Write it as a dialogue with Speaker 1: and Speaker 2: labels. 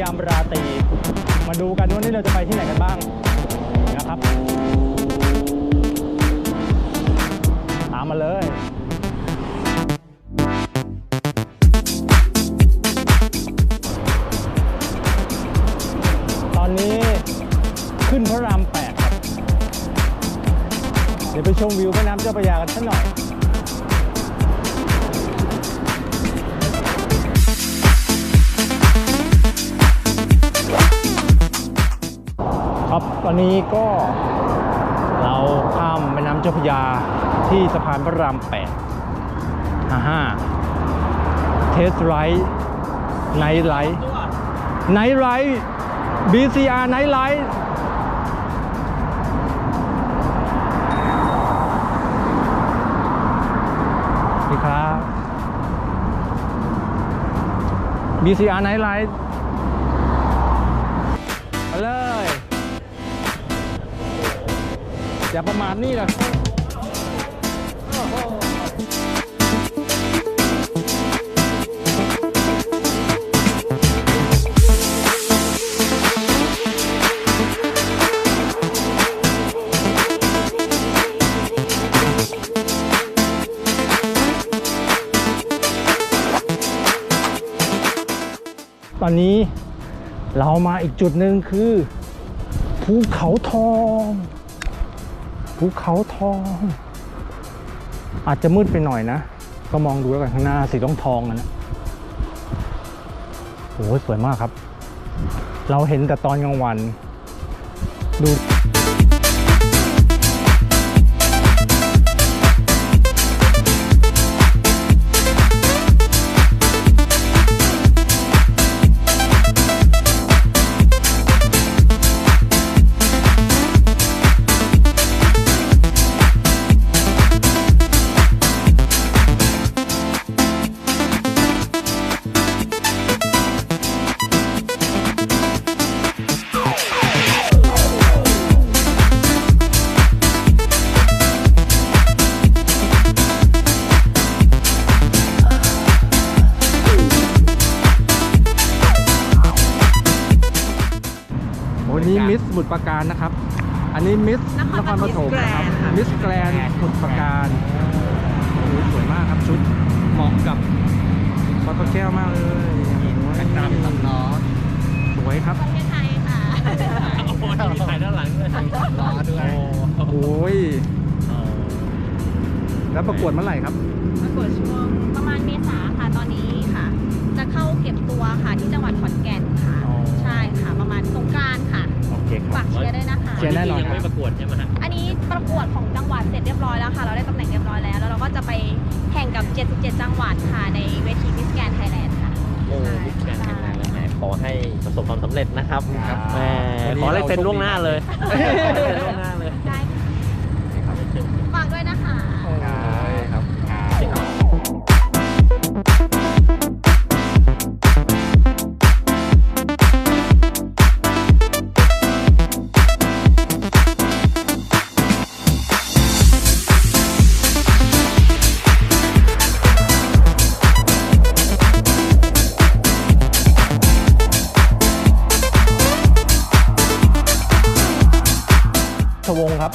Speaker 1: ยามราตรีมาดูกันว่านี่เราจะไปที่ไหนกันบ้างนะครับ ตามมาเลยตอนนี้ขึ้นพระรามแปดครับ เดี๋ยวไปชมวิวแม่น้ำเจ้าพระยากันสักหน่อย ตอนนี้ก็ เราข้ามแม่น้ำเจ้าพระยาที่สะพานพระรามแปดฮ่าฮ่าเทสไรท์ไนท์ไลท์ไนท์ไลท์ BCR ไนท์ไลท์ดีครับ BCR ไนท์ไลท์ อย่าประมาทนี่นะตอนนี้เรามาอีกจุดหนึ่งคือภูเขาทอง ภูเขาทอง อาจจะมืดไปหน่อยนะ ก็มองดูแล้วกันข้างหน้าสีทองทองนะโอ้สวยมากครับ เราเห็นแต่ตอนกลางวัน ดู วันนี้มิสสมุทรปราการนะครับ อันนี้มิส
Speaker 2: นคร
Speaker 1: นครปฐมนะครับ
Speaker 2: มิ
Speaker 1: มิส
Speaker 2: ส
Speaker 1: แก
Speaker 2: แก
Speaker 1: ร
Speaker 2: ร
Speaker 1: น
Speaker 2: นด์ค่ะ
Speaker 1: สมุทรปราการโอ้โหสวยมากครับชุดเหมาะกับวัดพระแก้วมากเลยแนะนำตัดล้อสวยครับ
Speaker 2: ประเทศไทยค่ะ
Speaker 3: โอ้ยมีถ่ายด้านหลังด้วยล้อด้วย
Speaker 1: โอ้ยแล้วประกวดเมื่อไหร่ครับ
Speaker 2: ประกวดช่วงประมาณเมษาค่ะตอนนี้ค่ะ จะเข้าเก็บตัวค่ะที่ ชียร์
Speaker 1: แน่นอน
Speaker 3: ยังไม่ประกวดใช่ไหมฮะ
Speaker 2: อันนี้ประกวดของจังหวัดเสร็จเรียบร้อยแล้วค่ะ เราได้ตำแหน่งเรียบร้อยแล้ว แล้วเราก็จะไปแข่งกับ 77 จังหวัดค่ะ ในเวทีมิสแกนไทยแลนด์ค่ะ
Speaker 3: โอ้บิ๊กแบนแข่งแล้วแหมขอให้ประสบความสำเร็จนะครับ
Speaker 1: ครับ
Speaker 3: แหม
Speaker 1: วันนี้
Speaker 3: ขอลายเซ็น
Speaker 1: เราโชคดี
Speaker 3: ล่วงหน้าเลยขอลายเซ็นล่วงหน้าเลย
Speaker 1: วงครับ